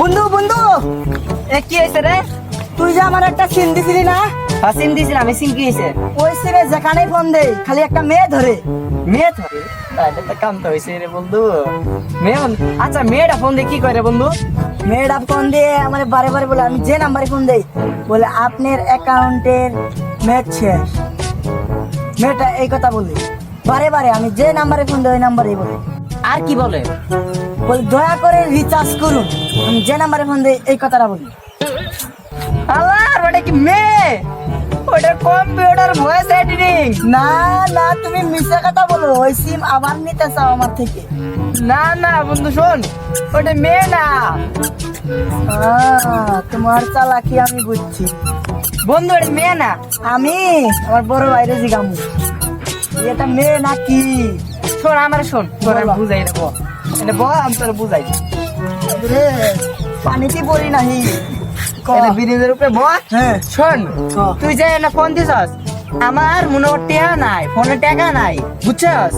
বন্ধু বন্ধু! এ কি হয়েছে রে? তুই যে আমার একটা সিম দিছিলি না? সিম দিয়েছিলাম আমি সিম কি হয়েছে ওই সিমে যেখানে ফোন দেই খালি একটা মেয়ে ধরে। মেয়ে ধরে? তাহলে তো কাম তো হয়েছে রে বন্ধু। মেয়ে আচ্ছা মেয়েটা ফোন দিয়ে কি করে বন্ধু? মেয়েটা ফোন দিয়ে আমার বারে বারে বলে আমি যে নাম্বারে ফোন দেই বলে আপনার অ্যাকাউন্টের ম্যাচ শেষ। মেয়েটা এই কথা বলি বারে বারে আমি যে নাম্বারে ফোন দেই ওই নাম্বারেই বলে। আর কি বলে? বলে, দয়া করে রিচার্জ করুন। আমি যে নাম্বারে ফোন দেই এই কথাটা বলি। আল্লাহ ওটা কি মেয়ে? ওটা কম্পিউটার ভয়েস এডিটিং না না, তুমি মিশা কথা বলো। ওই সিম আবার নিতে চাও আমার থেকে। না না, বন্ধু, শোন। ওটা মেয়ে না। তোমার চালাকি আমি বুঝছি। বন্ধু ওটা মেয়ে না। আমি আমার বড় বাইরে জিগামু। এটা মেয়ে নাকি শোন আমার শোন শোন আমি বুঝাই দেবো। এটা বল আমি তোর বুঝাই রে পানিতে পড়ি নাহি। ব্রিজের উপরে বল। হ্যাঁ। শোন তুই যে না ফোন দিছস আমার মনে টাকা নাই ফোনে টাকা নাই বুঝছস?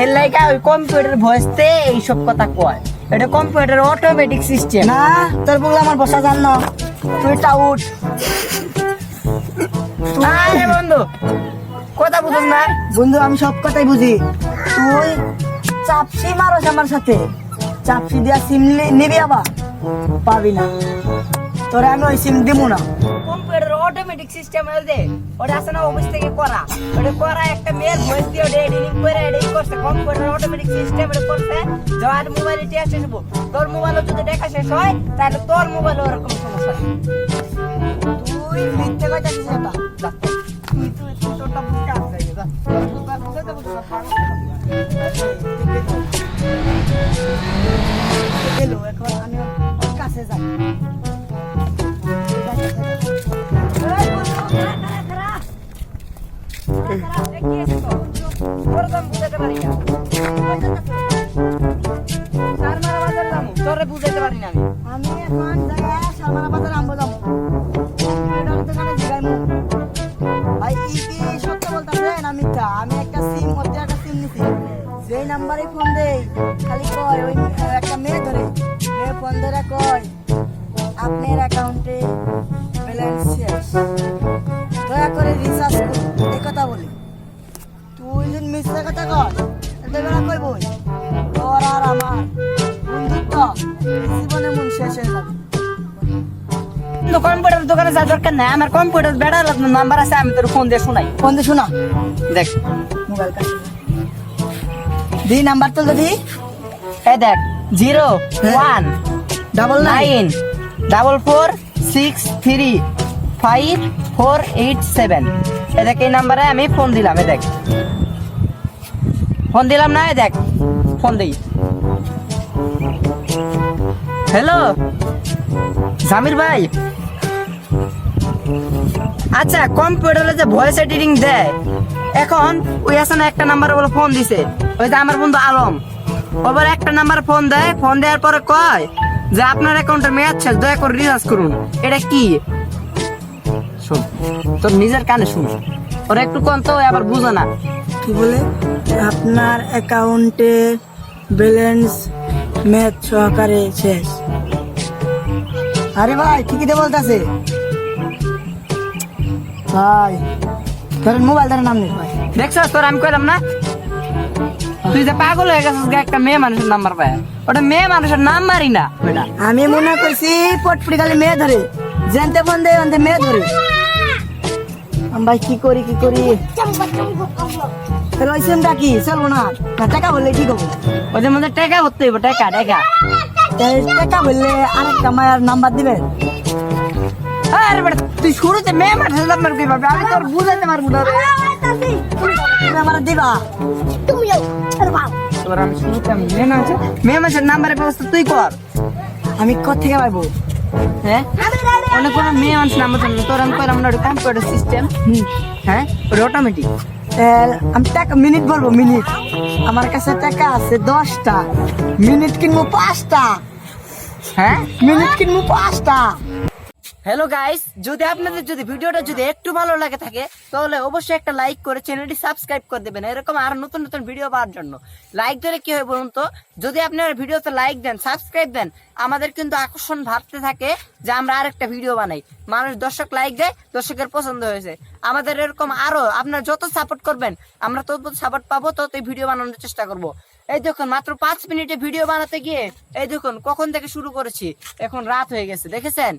এর লাইকা ওই কম্পিউটার ভয়েসতে এইসব কথা কয়। এটা কম্পিউটার অটোমেটিক সিস্টেম না তোর বগলে আমার বসা জান না। তুই টাউট আরে বন্ধু কথা বুঝুন না। বন্ধু আমি সব কথাই বুঝি। তুই চাপসি মারস আমার সাথে। চাপসি দিয়া সিম নিবি আবার। পাবি না। তোরে আমি ওই সিম দিব না। কম্পিউটার অটোমেটিক সিস্টেম দে। ওটা আছে না অফিস থেকে করা। ওটা করা একটা মেয়ের ভয়েস দিয়ে ওটা এডিটিং করে এডিটিং করছে। কম্পিউটার অটোমেটিক সিস্টেম এটা করছে। যার মোবাইলে টেস্ট আসব তোর মোবাইলে যদি দেখা শেষ হয়, তাহলে তোর মোবাইলে ওরকম সমস্যা তুই মিথ্যে কথা আমি একটা সিম মধ্যে একটা সিম নিছি। যেই নাম্বারে ফোন দেই, খালি কয়, ওই, একটা মেয়ে ধরে। মেয়ে ফোন ধরে কয় আপনার অ্যাকাউন্টে ব্যালেন্স শেষ। দয়া করে রিচার্জ করুন এই কথা বলি। তুই যদি মিথ্যা কথা কর বেড়া কই বই? তোর আর আমার বন্ধুত্ব জীবনে মন শেষ হয়ে যাবে। কিন্তু কম্পিউটার দোকানে যা দরকার নাই আমার কম্পিউটার বেড়ার নাম্বার আছে আমি তোর ফোন দিয়ে শোনাই। ফোন দিয়ে শোনা? দেখ। মোবাইল কাছে। দি নাম্বার তো যদি এই দেখ zero one double nine double four six three five four eight seven এ দেখ, এই নাম্বারে আমি ফোন দিলাম, এ দেখ। ফোন দিলাম না, এ দেখ। ফোন দিই। হ্যালো জামির ভাই? আচ্ছা কম্পিউটারে যে ভয়েস এডিটিং দেয়, এখন ওই না একটা নাম্বার বলে ফোন দিছে। ওই যে আমার বন্ধু আলম। ওবার একটা নাম্বার ফোন দেয় ফোন দেওয়ার পরে কয় যে আপনার অ্যাকাউন্টের মেয়াদ শেষ দয়া করে রিচার্জ করুন। এটা কি? শোন তোর নিজের কানে শুন। ওরা একটু কোন তো আবার বুঝো না। কি বলে? আপনার অ্যাকাউন্টে ব্যালেন্স ম্যাচ সহকারে শেষ। আরে ভাই ঠিকই তো বলতেছে। ভাই ধরেন মোবাইল ধরে নাম নেই। ভাই দেখছস তোর আমি কইলাম না? তুই যে পাগল হয়ে গেছিস একটা মেয়ে মানুষের নাম্বার পায়। ওটা মেয়ে মানুষের নাম্বারই না। ওটা আমি মনে করছি পটপুরি খালি মেয়ে ধরে জানতে ফোন দেয় অন্তে মেয়ে ধরে। ভাই কি করি কি করি? সিমটা কি? চলবো না। না টাকা বললে ঠিক হবে ওদের মধ্যে টাকা ভরতে হইব টাকা টাকা। টাকা বললে আরেকটা মায়ের নাম্বার দিবেন আরে বেটা তুই শুরুতে মেয়ে মানুষের নাম্বার কি পাবি আমি তোর বুঝাইতে পারব না রে। তুমি আমার দিবা। তোর আমি শুরুতে আমি মেয়ে মানুষের মেয়ে মানুষের নাম্বারের ব্যবস্থা তুই কর। আমি কোথেকে পাইবো? হ্যাঁ? অনেক কোনো মেয়ে মানুষ নাম্বার জানি তোর আমি কইলাম না কম্পিউটার সিস্টেম হ্যাঁ? ওটা অটোমেটিক আমি টাকা মিনিট বলব মিনিট আমার কাছে টাকা আছে দশটা। মিনিট কিনবো পাঁচটা। হ্যাঁ? মিনিট কিনবো পাঁচটা। হ্যালো গাইস যদি আপনাদের যদি ভিডিওটা যদি একটু ভালো লাগে থাকে, তাহলে অবশ্যই একটা লাইক করে চ্যানেলটি সাবস্ক্রাইব করে দেবেন। এরকম আরও নতুন নতুন ভিডিও পাওয়ার জন্য। লাইক দিলে কি হয় বলুন তো, যদি আপনারা ভিডিওতে লাইক দেন সাবস্ক্রাইব দেন, আমাদের কিন্তু আকর্ষণ ভাবতে থাকে যে আমরা আরেকটা ভিডিও বানাই। মানুষ দর্শক লাইক দেয়, দর্শকের পছন্দ হয়েছে আমাদের এরকম আরও আপনারা যত সাপোর্ট করবেন, আমরা তত সাপোর্ট পাবো তত ভিডিও বানানোর চেষ্টা করব। এই দেখুন, মাত্র পাঁচ মিনিটে ভিডিও বানাতে গিয়ে, এই দেখুন, কখন থেকে শুরু করেছি? এখন রাত হয়ে গেছে, দেখেছেন?